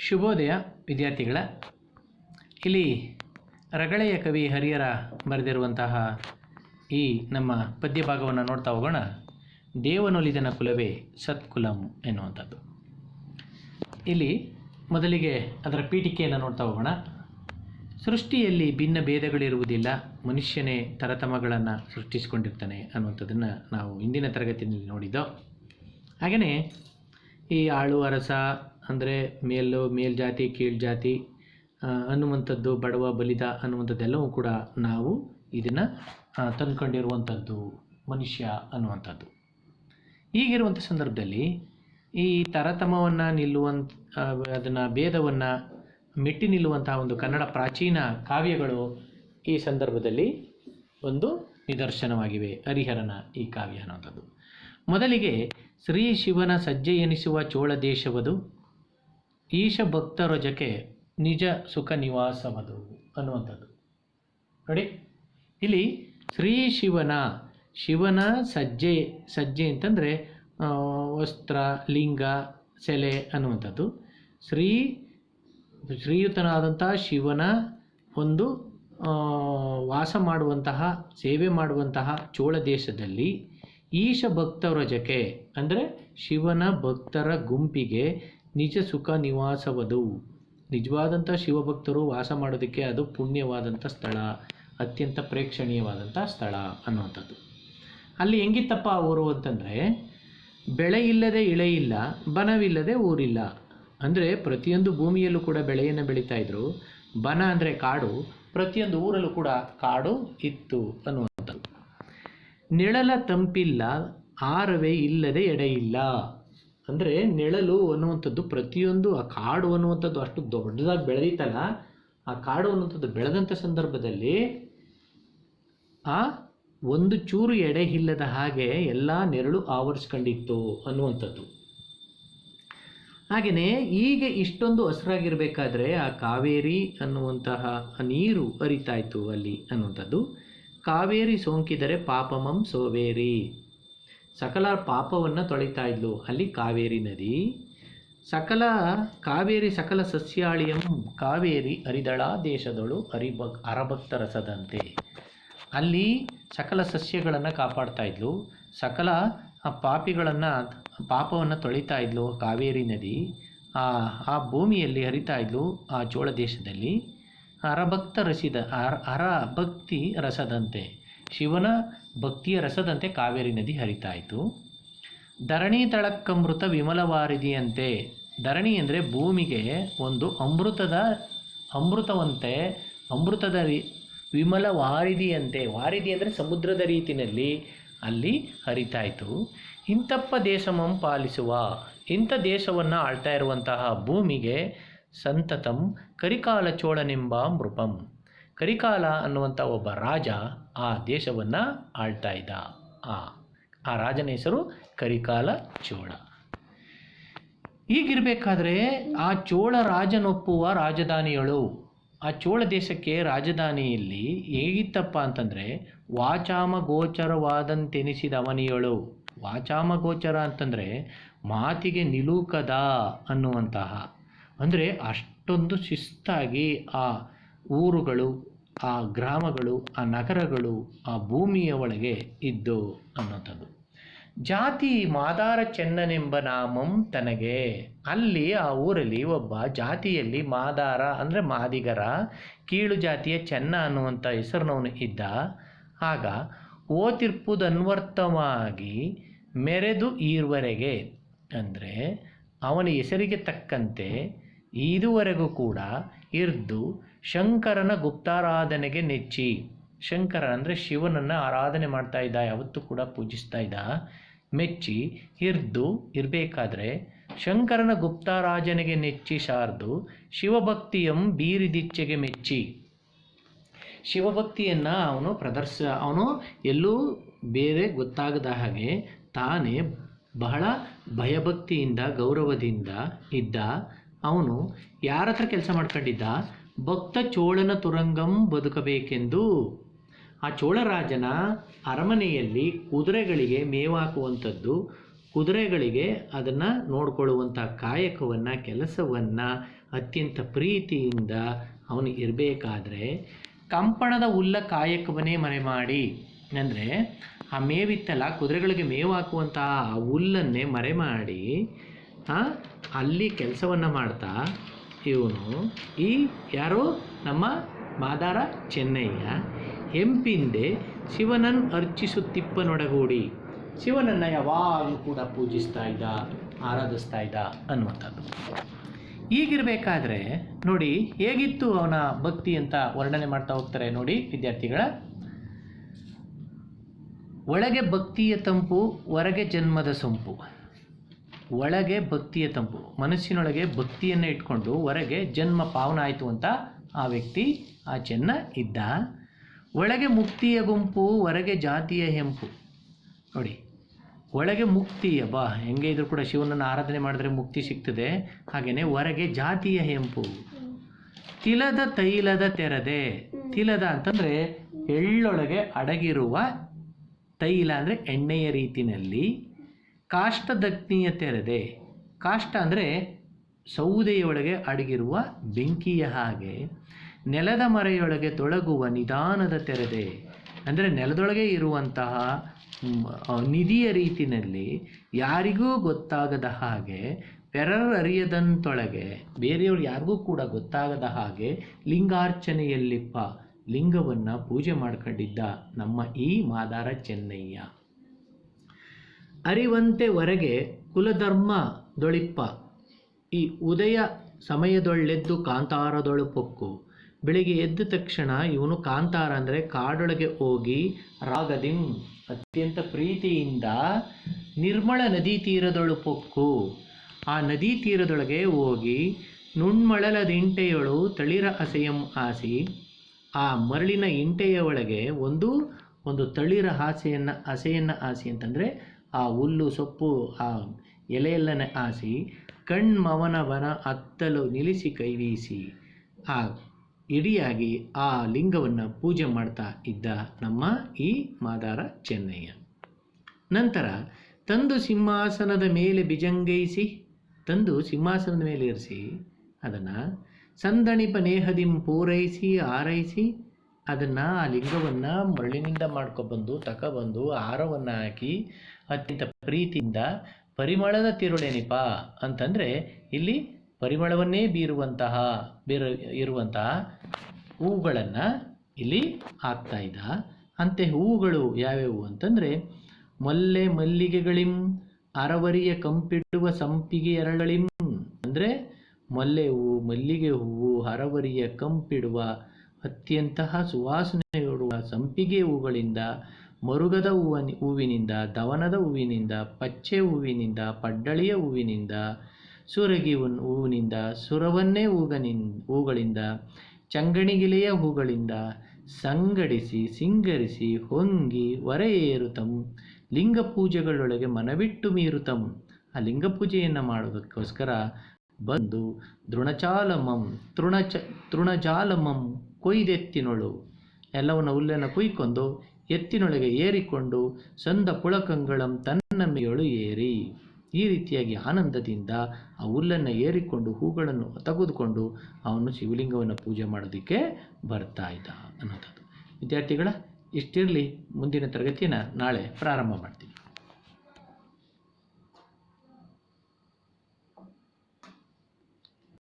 ಶುಭೋದಯ, ವಿದ್ಯಾರ್ಥಿಗಳ. ಇಲ್ಲಿ ರಗಳೆಯ ಕವಿ ಹರಿಹರ ಬರೆದಿರುವಂತಹ ಈ ನಮ್ಮ ಪದ್ಯ ಭಾಗವನ್ನು ನೋಡ್ತಾ ಹೋಗೋಣ. ದೇವನೊಲಿದನ ಕುಲವೇ ಸತ್ಕುಲಂ ಎನ್ನುವಂಥದ್ದು. ಇಲ್ಲಿ ಮೊದಲಿಗೆ ಅದರ ಪೀಠಿಕೆಯನ್ನು ನೋಡ್ತಾ ಹೋಗೋಣ. ಸೃಷ್ಟಿಯಲ್ಲಿ ಭಿನ್ನ ಭೇದಗಳಿರುವುದಿಲ್ಲ, ಮನುಷ್ಯನೇ ತರತಮಗಳನ್ನು ಸೃಷ್ಟಿಸಿಕೊಂಡಿರ್ತಾನೆ ಅನ್ನುವಂಥದ್ದನ್ನು ನಾವು ಇಂದಿನ ತರಗತಿಯಲ್ಲಿ ನೋಡಿದ್ದೋ. ಹಾಗೆಯೇ ಈ ಆಳು, ಅರಸ ಅಂದರೆ ಮೇಲು ಮೇಲ್ಜಾತಿ ಕೀಳ್ಜಾತಿ ಅನ್ನುವಂಥದ್ದು, ಬಡವ ಬಲಿದ ಅನ್ನುವಂಥದ್ದೆಲ್ಲವೂ ಕೂಡ ನಾವು ಇದನ್ನು ತಂದ್ಕೊಂಡಿರುವಂಥದ್ದು, ಮನುಷ್ಯ ಅನ್ನುವಂಥದ್ದು. ಈಗಿರುವಂಥ ಸಂದರ್ಭದಲ್ಲಿ ಈ ತರತಮವನ್ನು ನಿಲ್ಲುವಂಥ ಅದನ್ನು ಭೇದವನ್ನು ಮೆಟ್ಟಿ ನಿಲ್ಲುವಂತಹ ಒಂದು ಕನ್ನಡ ಪ್ರಾಚೀನ ಕಾವ್ಯಗಳು ಈ ಸಂದರ್ಭದಲ್ಲಿ ಒಂದು ನಿದರ್ಶನವಾಗಿವೆ. ಹರಿಹರನ ಈ ಕಾವ್ಯ ಅನ್ನುವಂಥದ್ದು. ಮೊದಲಿಗೆ ಶ್ರೀ ಶಿವನ ಸಜ್ಜೆ ಎನಿಸುವ ಚೋಳ ದೇಶವದು. ಈಶ ಭಕ್ತರೊಜಕ್ಕೆ ನಿಜ ಸುಖ ನಿವಾಸವದು ಅನ್ನುವಂಥದ್ದು. ನೋಡಿ, ಇಲ್ಲಿ ಶ್ರೀ ಶಿವನ ಶಿವನ ಸಜ್ಜೆ ಸಜ್ಜೆ ಅಂತಂದರೆ ವಸ್ತ್ರ, ಲಿಂಗ, ಸೆಲೆ ಅನ್ನುವಂಥದ್ದು. ಶ್ರೀ ಶ್ರೀಯುತನಾದಂತಹ ಶಿವನ ಒಂದು ವಾಸ ಮಾಡುವಂತಹ, ಸೇವೆ ಮಾಡುವಂತಹ ಚೋಳ ದೇಶದಲ್ಲಿ ಈಶ ಭಕ್ತವ್ರಜಕ್ಕೆ ಅಂದರೆ ಶಿವನ ಭಕ್ತರ ಗುಂಪಿಗೆ ನಿಜ ಸುಖ ನಿವಾಸವದು. ನಿಜವಾದಂಥ ಶಿವಭಕ್ತರು ವಾಸ ಮಾಡೋದಕ್ಕೆ ಅದು ಪುಣ್ಯವಾದಂಥ ಸ್ಥಳ, ಅತ್ಯಂತ ಪ್ರೇಕ್ಷಣೀಯವಾದಂಥ ಸ್ಥಳ ಅನ್ನುವಂಥದ್ದು. ಅಲ್ಲಿ ಹೆಂಗಿತ್ತಪ್ಪ ಊರು ಅಂತಂದರೆ, ಬೆಳೆ ಇಲ್ಲದೆ ಇಳೆ ಇಲ್ಲ, ಬನವಿಲ್ಲದೆ ಊರಿಲ್ಲ. ಅಂದರೆ ಪ್ರತಿಯೊಂದು ಭೂಮಿಯಲ್ಲೂ ಕೂಡ ಬೆಳೆಯನ್ನು ಬೆಳೀತಾ ಇದ್ರು. ಬನ ಅಂದರೆ ಕಾಡು, ಪ್ರತಿಯೊಂದು ಊರಲ್ಲೂ ಕೂಡ ಕಾಡು ಇತ್ತು ಅನ್ನುವಂಥದ್ದು. ನಿಳಲ ತಂಪಿಲ್ಲ, ಆರವೇ ಇಲ್ಲದೆ ಎಡೆಯಿಲ್ಲ ಅಂದರೆ ನೆಳಲು ಅನ್ನುವಂಥದ್ದು ಪ್ರತಿಯೊಂದು, ಆ ಕಾಡು ಅನ್ನುವಂಥದ್ದು ಅಷ್ಟು ದೊಡ್ಡದಾಗಿ ಬೆಳೆದಿತ್ತಲ್ಲ, ಆ ಕಾಡು ಅನ್ನುವಂಥದ್ದು ಬೆಳೆದಂಥ ಸಂದರ್ಭದಲ್ಲಿ, ಆ ಒಂದು ಚೂರು ಎಡೆ ಇಲ್ಲದ ಹಾಗೆ ಎಲ್ಲ ನೆರಳು ಆವರಿಸ್ಕೊಂಡಿತ್ತು ಅನ್ನುವಂಥದ್ದು. ಹಾಗೆಯೇ ಈಗ ಇಷ್ಟೊಂದು ಹಸಿರಾಗಿರಬೇಕಾದ್ರೆ ಆ ಕಾವೇರಿ ಅನ್ನುವಂತಹ ನೀರು ಹರಿತಾ ಇತ್ತು ಅಲ್ಲಿ ಅನ್ನುವಂಥದ್ದು. ಕಾವೇರಿ ಸೋಂಕಿದರೆ ಪಾಪಮಂ ಸೋವೇರಿ. ಸಕಲ ಪಾಪವನ್ನು ತೊಳಿತಾ ಇದ್ಲು. ಅಲ್ಲಿ ಕಾವೇರಿ ನದಿ. ಸಕಲ ಕಾವೇರಿ ಸಕಲ ಸಸ್ಯಾಳಿಯಂ ಕಾವೇರಿ ಹರಿದಳ ದೇಶದಳು ಹರಿಭಕ್ ಅರಭಕ್ತ ರಸದಂತೆ. ಅಲ್ಲಿ ಸಕಲ ಸಸ್ಯಗಳನ್ನು ಕಾಪಾಡ್ತಾ ಇದ್ಲು. ಸಕಲ ಪಾಪಿಗಳನ್ನು ಪಾಪವನ್ನು ತೊಳಿತಾ ಇದ್ಲು ಕಾವೇರಿ ನದಿ. ಆ ಆ ಭೂಮಿಯಲ್ಲಿ ಹರಿತಾ ಇದ್ಲು ಆ ಚೋಳ ದೇಶದಲ್ಲಿ. ಅರಭಕ್ತ ರಸಿದ, ಅರ, ಅರಭಕ್ತಿ ರಸದಂತೆ. ಶಿವನ ಭಕ್ತಿಯ ರಸದಂತೆ ಕಾವೇರಿ ನದಿ ಹರಿತಾಯಿತು. ಧರಣಿ ತಳಕ್ಕಮೃತ ವಿಮಲವಾರಿದಿಯಂತೆ. ಧರಣಿ ಅಂದರೆ ಭೂಮಿಗೆ ಒಂದು ಅಮೃತದ ಅಮೃತವಂತೆ, ಅಮೃತದ ವಿಮಲ ವಾರಿದಿಯಂತೆ ವಾರಿದಿ ಅಂದರೆ ಸಮುದ್ರದ ರೀತಿಯಲ್ಲಿ ಅಲ್ಲಿ ಹರಿತಾಯಿತು. ಇಂಥಪ್ಪ ದೇಶಮಂ ಪಾಲಿಸುವ, ಇಂಥ ದೇಶವನ್ನು ಆಳ್ತಾ ಇರುವಂತಹ ಭೂಮಿಗೆ ಸಂತತಂ ಕರಿಕಾಲ ಚೋಳನೆಂಬ ಮೃಪಂ. ಕರಿಕಾಲ ಅನ್ನುವಂಥ ಒಬ್ಬ ರಾಜ ಆ ದೇಶವನ್ನು ಆಳ್ತಾ ಇದ್ದ. ಆ ಆ ರಾಜನ ಹೆಸರು ಕರಿಕಾಲ ಚೋಳ. ಹೀಗಿರಬೇಕಾದ್ರೆ ಆ ಚೋಳ ರಾಜನೊಪ್ಪುವ ರಾಜಧಾನಿಗಳು ಆ ಚೋಳ ದೇಶಕ್ಕೆ ರಾಜಧಾನಿಯಲ್ಲಿ ಹೇಗಿತ್ತಪ್ಪ ಅಂತಂದರೆ ವಾಚಾಮ ಗೋಚರವಾದಂತೆನಿಸಿದ ಅವನಿಯಳು ವಾಚಾಮ ಗೋಚರ ಅಂತಂದರೆ ಮಾತಿಗೆ ನಿಲುಕದ ಅನ್ನುವಂತಹ. ಅಂದರೆ ಅಷ್ಟೊಂದು ಶಿಸ್ತಾಗಿ ಆ ಊರುಗಳು ಆ ಗ್ರಾಮಗಳು, ಆ ನಗರಗಳು, ಆ ಭೂಮಿಯ ಒಳಗೆ ಇದ್ದು ಅನ್ನೋಂಥದ್ದು ಜಾತಿ ಮಾದಾರ ಚೆನ್ನನೆಂಬ ನಾಮಂ ತನಗೆ ಅಲ್ಲಿ ಆ ಊರಲ್ಲಿ ಒಬ್ಬ ಜಾತಿಯಲ್ಲಿ ಮಾದಾರ ಅಂದರೆ ಮಾದಿಗರ, ಕೀಳು ಜಾತಿಯ ಚೆನ್ನ ಅನ್ನುವಂಥ ಹೆಸರಿನವನು ಇದ್ದ. ಆಗ ಓತಿರ್ಪುದನ್ವರ್ಥವಾಗಿ ಮೆರೆದು ಈರ್ವರೆಗೆ ಅಂದರೆ ಅವನ ಹೆಸರಿಗೆ ತಕ್ಕಂತೆ ಇದುವರೆಗೂ ಕೂಡ ಇರ್ದು ಶಂಕರನ ಗುಪ್ತಾರಾಧನೆಗೆ ನೆಚ್ಚಿ. ಶಂಕರ ಅಂದರೆ ಶಿವನನ್ನು ಆರಾಧನೆ ಮಾಡ್ತಾ ಇದ್ದ, ಯಾವತ್ತೂ ಕೂಡ ಪೂಜಿಸ್ತಾ ಇದ್ದ. ಮೆಚ್ಚಿ, ಇರ್ದು, ಇರಬೇಕಾದ್ರೆ ಶಂಕರನ ಗುಪ್ತಾರಾಜನಿಗೆ ನೆಚ್ಚಿ ಶಾರ್ದು ಶಿವಭಕ್ತಿಯಂ ಬೀರಿದಿಚ್ಚೆಗೆ ಮೆಚ್ಚಿ. ಶಿವಭಕ್ತಿಯನ್ನು ಅವನು ಪ್ರದರ್ಶ, ಅವನು ಎಲ್ಲೂ ಬೇರೆ ಗೊತ್ತಾಗದ ಹಾಗೆ ತಾನೇ ಬಹಳ ಭಯಭಕ್ತಿಯಿಂದ, ಗೌರವದಿಂದ ಇದ್ದ. ಅವನು ಯಾರ ಹತ್ರ ಕೆಲಸ ಮಾಡ್ಕೊಂಡಿದ್ದ? ಭಕ್ತ ಚೋಳನ ತುರಂಗಂ ಬದುಕಬೇಕೆಂದು. ಆ ಚೋಳರಾಜನ ಅರಮನೆಯಲ್ಲಿ ಕುದುರೆಗಳಿಗೆ ಮೇವಾಕುವಂಥದ್ದು, ಕುದುರೆಗಳಿಗೆ ಅದನ್ನು ನೋಡಿಕೊಳ್ಳುವಂಥ ಕಾಯಕವನ್ನು, ಕೆಲಸವನ್ನು ಅತ್ಯಂತ ಪ್ರೀತಿಯಿಂದ ಅವನು ಇರಬೇಕಾದ್ರೆ ಕಂಪಣದ ಹುಲ್ಲ ಕಾಯಕವನ್ನೇ ಮನೆ ಮಾಡಿ. ಅಂದರೆ ಆ ಮೇವಿತ್ತಲ್ಲ, ಕುದುರೆಗಳಿಗೆ ಮೇವು ಹಾಕುವಂತಹ ಆ ಹುಲ್ಲನ್ನೇ ಮರೆ ಮಾಡಿ ಅಲ್ಲಿ ಕೆಲಸವನ್ನು ಮಾಡ್ತಾ ಇವನು ಈ ಯಾರು ನಮ್ಮ ಮಾದಾರ ಚೆನ್ನಯ್ಯ. ಹೆಂಪಿಂದೆ ಶಿವನನ್ ಅರ್ಚಿಸುತ್ತಿಪ್ಪನೊಡಗೂಡಿ. ಶಿವನನ್ನು ಯಾವಾಗಲೂ ಕೂಡ ಪೂಜಿಸ್ತಾ ಇದ್ದ, ಆರಾಧಿಸ್ತಾ ಇದ್ದ ಅನ್ನುವಂಥದ್ದು. ಈಗಿರಬೇಕಾದ್ರೆ ನೋಡಿ ಹೇಗಿತ್ತು ಅವನ ಭಕ್ತಿ ಅಂತ ವರ್ಣನೆ ಮಾಡ್ತಾ ಹೋಗ್ತಾರೆ ನೋಡಿ ವಿದ್ಯಾರ್ಥಿಗಳ. ಒಳಗೆ ಭಕ್ತಿಯ ತಂಪು, ಹೊರಗೆ ಜನ್ಮದ ಸೊಂಪು. ಒಳಗೆ ಭಕ್ತಿಯ ತಂಪು, ಮನಸ್ಸಿನೊಳಗೆ ಭಕ್ತಿಯನ್ನು ಇಟ್ಕೊಂಡು ಹೊರಗೆ ಜನ್ಮ ಪಾವನ ಆಯಿತು ಅಂತ ಆ ವ್ಯಕ್ತಿ ಆ ಚೆನ್ನ ಇದ್ದ. ಒಳಗೆ ಮುಕ್ತಿಯ ಗುಂಪು, ಹೊರಗೆ ಜಾತಿಯ ಹೆಂಪು. ನೋಡಿ, ಒಳಗೆ ಮುಕ್ತಿ ಬಾ, ಹೆಂಗೆ ಇದ್ರೂ ಕೂಡ ಶಿವನನ್ನು ಆರಾಧನೆ ಮಾಡಿದ್ರೆ ಮುಕ್ತಿ ಸಿಗ್ತದೆ. ಹಾಗೆಯೇ ಹೊರಗೆ ಜಾತಿಯ ಹೆಂಪು. ತಿಲದ ತೈಲದ ತೆರದೆ. ತಿಲದ ಅಂತಂದರೆ ಎಳ್ಳೊಳಗೆ ಅಡಗಿರುವ ತೈಲ ಅಂದರೆ ಎಣ್ಣೆಯ ರೀತಿಯಲ್ಲಿ. ಕಾಷ್ಟದಗ್ನಿಯ ತೆರೆದೆ ಕಾಷ್ಟ ಅಂದರೆ ಸೌದೆಯೊಳಗೆ ಅಡಗಿರುವ ಬೆಂಕಿಯ ಹಾಗೆ, ನೆಲದ ಮರೆಯೊಳಗೆ ತೊಳಗುವ ನಿಧಾನದ ತೆರೆದೆ, ಅಂದರೆ ನೆಲದೊಳಗೆ ಇರುವಂತಹ ನಿಧಿಯ ರೀತಿಯಲ್ಲಿ ಯಾರಿಗೂ ಗೊತ್ತಾಗದ ಹಾಗೆ ಪೆರರರಿಯದಂತೊಳಗೆ ಬೇರೆಯವರು ಯಾರಿಗೂ ಕೂಡ ಗೊತ್ತಾಗದ ಹಾಗೆ ಲಿಂಗಾರ್ಚನೆಯಲ್ಲಿಪ್ಪ ಲಿಂಗವನ್ನು ಪೂಜೆ ಮಾಡ್ಕೊಂಡಿದ್ದ ನಮ್ಮ ಈ ಮಾದಾರ ಚೆನ್ನಯ್ಯ. ಅರಿವಂತೆ ಕುಲಧರ್ಮ ದೊಳಿಪ್ಪ. ಈ ಉದಯ ಸಮಯದೊಳ್ಳೆದ್ದು ಕಾಂತಾರದೊಳು ಪೊಕ್ಕು. ಬೆಳಿಗ್ಗೆ ಎದ್ದ ತಕ್ಷಣ ಇವನು ಕಾಂತಾರ ಅಂದರೆ ಕಾಡೊಳಗೆ ಹೋಗಿ ರಾಗದಿಂ ಅತ್ಯಂತ ಪ್ರೀತಿಯಿಂದ ನಿರ್ಮಳ ನದಿ ತೀರದೊಳು ಪೊಕ್ಕು. ಆ ನದಿ ತೀರದೊಳಗೆ ಹೋಗಿ ನುಣ್ಮಳಲ ಇಂಟೆಯೊಳು ತಳಿರ ಅಸೆಯಂ ಆಸಿ. ಆ ಮರಳಿನ ಇಂಟೆಯ ಒಳಗೆ ಒಂದು ಒಂದು ತಳಿರ ಹಾಸೆಯನ್ನು ಹಸೆಯನ್ನು ಆಸಿ ಅಂತಂದರೆ ಆ ಹುಲ್ಲು, ಸೊಪ್ಪು, ಆ ಎಲೆಯೆಲ್ಲನೆ ಆಸಿ ಕಣ್ಮವನವನ ಅತ್ತಲು ನಿಲ್ಲಿಸಿ ಕೈವೀಸಿ ಆ ಇಡಿಯಾಗಿ ಆ ಲಿಂಗವನ್ನು ಪೂಜೆ ಮಾಡ್ತಾ ಇದ್ದ ನಮ್ಮ ಈ ಮಾದಾರ ಚೆನ್ನಯ್ಯ. ನಂತರ ತಂದು ಸಿಂಹಾಸನದ ಮೇಲೆ ಬಿಜಂಗೈಸಿ, ತಂದು ಸಿಂಹಾಸನದ ಮೇಲೆ ಇರಿಸಿ, ಅದನ್ನು ಸಂದಣಿಪ ನೇಹದಿಂ ಪೂರೈಸಿ, ಆರೈಸಿ ಅದನ್ನು ಆ ಲಿಂಗವನ್ನು ಮರಳಿನಿಂದ ಮಾಡ್ಕೊಬಂದು ತಗೊಬಂದು ಹಾರವನ್ನು ಹಾಕಿ, ಅತ್ಯಂತ ಪ್ರೀತಿಯಿಂದ ಪರಿಮಳದ ತಿರುಳೆನಿಪ ಅಂತಂದರೆ ಇಲ್ಲಿ ಪರಿಮಳವನ್ನೇ ಬೀರುವಂತಹ, ಬೀರ, ಇರುವಂತಹ ಹೂವುಗಳನ್ನು ಇಲ್ಲಿ ಹಾಕ್ತಾ ಇದ್ದ. ಅಂತೆ ಹೂವುಗಳು ಯಾವ್ಯಾವು ಅಂತಂದರೆ ಮಲ್ಲೆ ಮಲ್ಲಿಗೆಗಳಿಂ, ಅರವರಿಯ ಕಂಪಿಡುವ ಸಂಪಿಗೆ ಎರಳಳಿಂ. ಅಂದರೆ ಮಲ್ಲೆ ಹೂವು ಮಲ್ಲಿಗೆ ಹೂವು, ಅರವರಿಯ ಕಂಪಿಡುವ ಅತ್ಯಂತಹ ಸುವಾಸನೆಯೋಡುವ ಸಂಪಿಗೆ ಹೂಗಳಿಂದ, ಮರುಗದ ಹೂವನಿ, ಹೂವಿನಿಂದ, ದವನದ ಹೂವಿನಿಂದ, ಪಚ್ಚೆ ಹೂವಿನಿಂದ, ಪಡ್ಡಳಿಯ ಹೂವಿನಿಂದ, ಸುರಗಿ ಹೂವಿನಿಂದ, ಸುರವನ್ನೇ ಹೂಗನಿನ್, ಹೂಗಳಿಂದ, ಚಂಗಣಿಗಿಲೆಯ ಹೂಗಳಿಂದ ಸಂಗಡಿಸಿ, ಸಿಂಗರಿಸಿ, ಹೊಂಗಿ ಹೊರೆಯೇರುತಂ ಲಿಂಗ ಪೂಜೆಗಳೊಳಗೆ ಮನವಿಟ್ಟು ಮೀರುತಂ. ಆ ಲಿಂಗ ಪೂಜೆಯನ್ನು ಮಾಡೋದಕ್ಕೋಸ್ಕರ ಬಂದು ದೃಣಚಾಲಮಂ, ತೃಣಚ, ತೃಣಜಾಲಮಂ ಕೊಯ್ದೆತ್ತಿನೊಳು. ಎಲ್ಲವನ್ನ ಹುಲ್ಲನ್ನು ಕುಯ್ಕೊಂಡು ಎತ್ತಿನೊಳಗೆ ಏರಿಕೊಂಡು ಸಂದ ಪುಳಕಂಗಳಂ ತನ್ನ ಮೇಳು ಏರಿ. ಈ ರೀತಿಯಾಗಿ ಆನಂದದಿಂದ ಆ ಹುಲ್ಲನ್ನು ಏರಿಕೊಂಡು ಹೂಗಳನ್ನು ತೆಗೆದುಕೊಂಡು ಅವನು ಶಿವಲಿಂಗವನ್ನು ಪೂಜೆ ಮಾಡೋದಕ್ಕೆ ಬರ್ತಾ ಇದ್ದ ಅನ್ನೋಂಥದ್ದು ವಿದ್ಯಾರ್ಥಿಗಳ, ಇಷ್ಟಿರಲಿ ಮುಂದಿನ ತರಗತಿಯನ್ನು ನಾಳೆ ಪ್ರಾರಂಭ ಮಾಡ್ತೀನಿ.